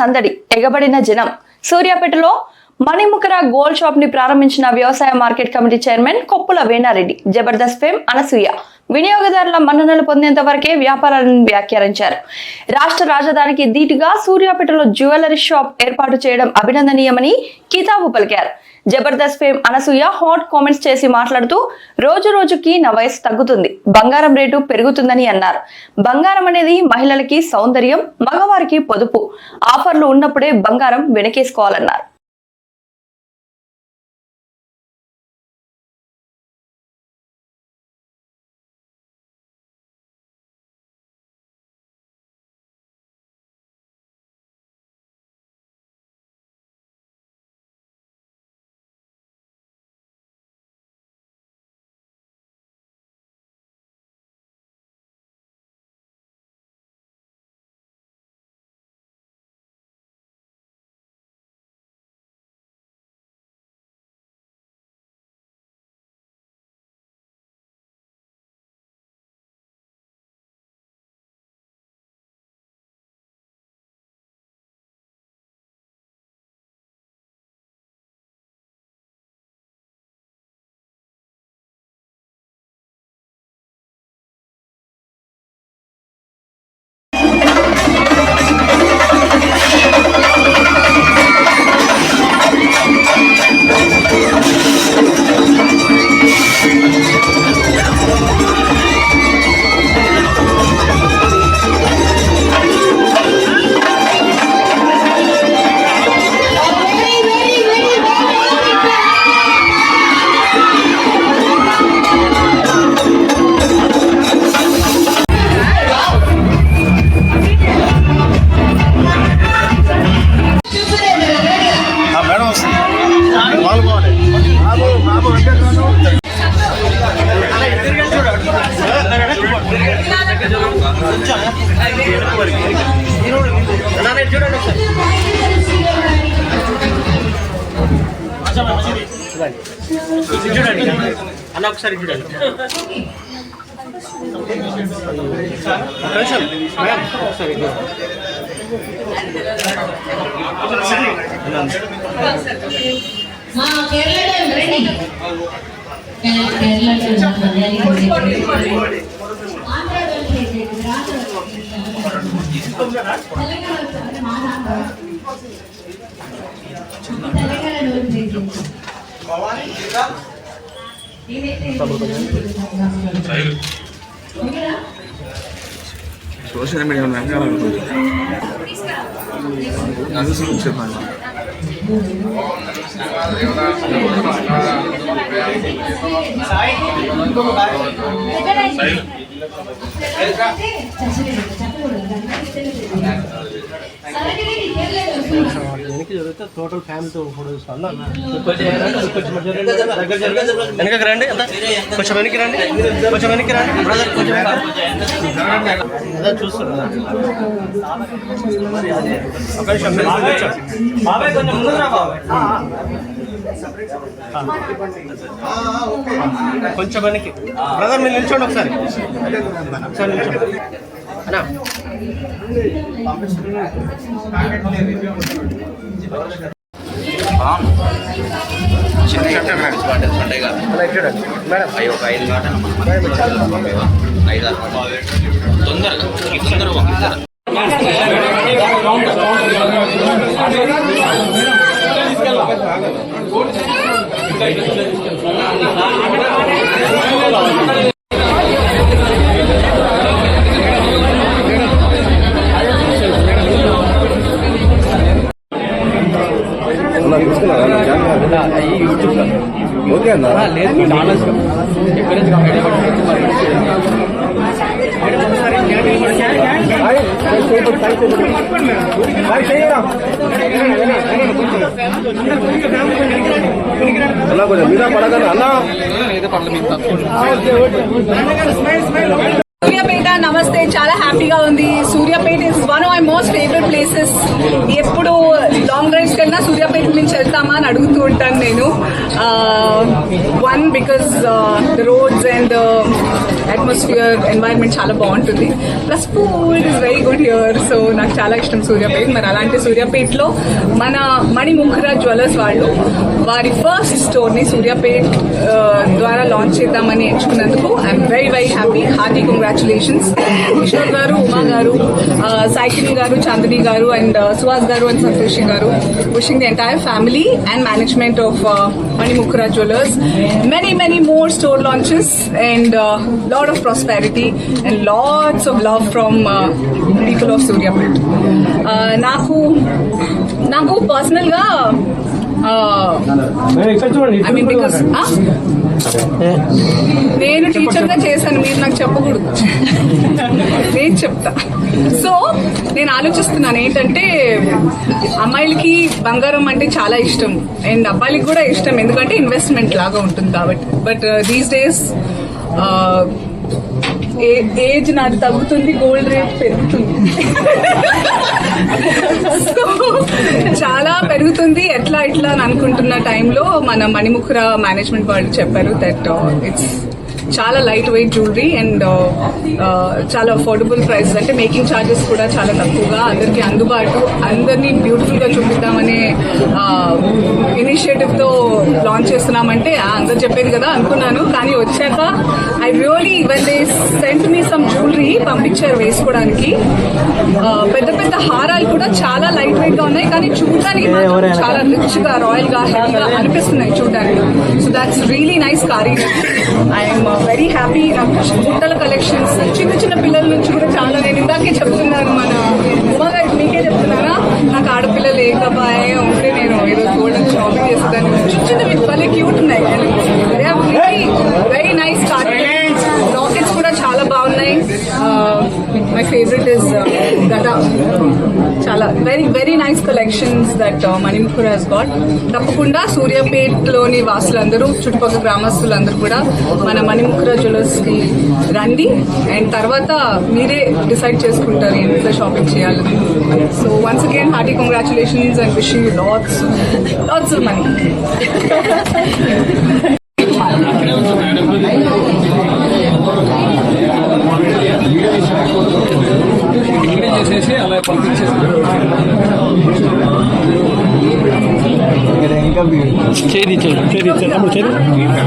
సందడి ఎగబడిన జనం. సూర్యాపేటలో మణిముఖర గోల్డ్ షాప్ని ప్రారంభించిన వ్యవసాయ market committee chairman Koppula Venareddy. Jabardasth fame Anasuya. వినియోగదారుల మన్ననలు పొందేంత వరకే వ్యాపారాలను వ్యాఖ్యానించారు. రాష్ట్ర రాజధానికి ధీటుగా సూర్యాపేటలో జ్యువెలరీ షాప్ ఏర్పాటు చేయడం అభినందనీయమని కితాబు పలికారు Jabardasth fame Anasuya hot comments చేసి మాట్లాడుతూ రోజు రోజుకి నా వయసు తగ్గుతుంది బంగారం రేటు పెరుగుతుందని అన్నారు. బంగారం అనేది మహిళలకి సౌందర్యం మగవారికి పొదుపు. ఆఫర్లు ఉన్నప్పుడే బంగారం వెనకేసుకోవాలన్నారు. అన్న ఒకసారి చూడండి ఒకసారి మా కేరళలో రండి కేరళలో ఆంధ్రాలో చేసేది తెలంగాణలో సోషల్ మీడియా వెనకాల చెప్పండి. వెనక్కి జరిగితే టోటల్ ఫ్యామిలీతో ఫోటో తీసుకోవాలి. వెనకకి రండి కొంచెం వెనక్కి రండి. కొంచెం వెనక్కి రండి. బ్రదర్ కొంచెం అదే చూస్తున్నా ఒక నిమిషం. బాబాయ్ కొంచెం బాబాయ్. వెనక్కి. బ్రదర్ మీరు నిల్చోండి ఒకసారి. ఒకసారి నిల్చోండి. అన్నా అవి ఒక ఐదు కాటన్ ఐదు ఆరు తొందరగా తొందరగా అన్న కొంచెం మీద పడగలరా అన్న సూర్యాపేట నమస్తే. చాలా హ్యాపీగా ఉంది. Suryapet is one of my most favourite places ఎప్పుడు లాంగ్ డ్రైవ్స్ కన్నా సూర్యాపేట నుంచి వెళ్తామా అని అడుగుతూ ఉంటాను నేను. One because the roads and atmosphere environment చాలా బాగుంటుంది. Plus food is very good here so నాకు చాలా ఇష్టం సూర్యాపేట. మరి అలాంటి సూర్యాపేటలో మన మణిముఖరా జ్యువెలర్స్ వాళ్ళు వారి ఫస్ట్ స్టోర్ని సూర్యాపేట్ ద్వారా లాంచ్ చేద్దామని ఎంచుకున్నందుకు I'm very very happy hearty congratulations Kishore గారు ఉమా గారు సైకిల్ గారు చాందిని గారు అండ్ సుహాస్ గారు అండ్ సంతోషి గారు wishing the entire family and management of Manimukhara jewellers many many more store launches and lot of prosperity and lots of love from people of Suryapet నాకు నాకు పర్సనల్గా I mean because నేను టీచర్గా చేశాను మీరు నాకు చెప్పకూడదు. నేను చెప్తా. సో నేను ఆలోచిస్తున్నాను ఏంటంటే అమ్మాయిలకి బంగారం అంటే చాలా ఇష్టం. అండ్ అబ్బాయిలకి కూడా ఇష్టం ఎందుకంటే ఇన్వెస్ట్మెంట్ లాగా ఉంటుంది కాబట్టి. బట్ దీస్ డేస్ ఏజ్ నాది తగ్గుతుంది గోల్డ్ రేట్ పెరుగుతుంది. చాలా పెరుగుతుంది. ఎట్లా ఇట్లా అని అనుకుంటున్న టైంలో మన మణిముఖుర మేనేజ్మెంట్ వాళ్ళు చెప్పారు దట్ ఇట్స్ uh, చాలా లైట్ వెయిట్ జ్యువెలరీ అండ్ చాలా అఫోర్డబుల్ ప్రైస్ అంటే మేకింగ్ ఛార్జెస్ కూడా చాలా తక్కువగా అందరికీ అందుబాటు అందరినీ బ్యూటిఫుల్గా చూపిద్దామనే uh, ఇనిషియేటివ్తో లాంచ్ చేస్తున్నామంటే అందరు చెప్పేది కదా అనుకున్నాను. కానీ వచ్చాక I really they sent me some jewellery పంపించారు వేసుకోవడానికి. పెద్ద పెద్ద హారాలు కూడా చాలా లైట్ వెయిట్గా ఉన్నాయి. కానీ చూడడానికి చాలా రిచ్గా రాయల్గా హెవీగా అనిపిస్తున్నాయి చూడడానికి. So that's really nice carry I'm very happy నాకు బుట్టల కలెక్షన్స్ చిన్న చిన్న పిల్లల నుంచి కూడా చాలా నేను ఇందాకే చెప్తున్నాను మన ఉమా గారు మీకే చెప్తున్నారా నాకు ఆడపిల్లలు లేకపోయే మై ఫేవరెట్ ఇస్ గట చాలా very very nice collections that Manipur has got తప్పకుండా సూర్యాపేటలోని వాసులందరూ చుట్టుపక్కల గ్రామస్తులందరూ కూడా మన మణిముఖుర జ్యువెలర్స్కి రండి. అండ్ తర్వాత మీరే డిసైడ్ చేసుకుంటారు ఎంత షాపింగ్ చేయాలని. So once again hearty congratulations and wishing you lots lots of money 真的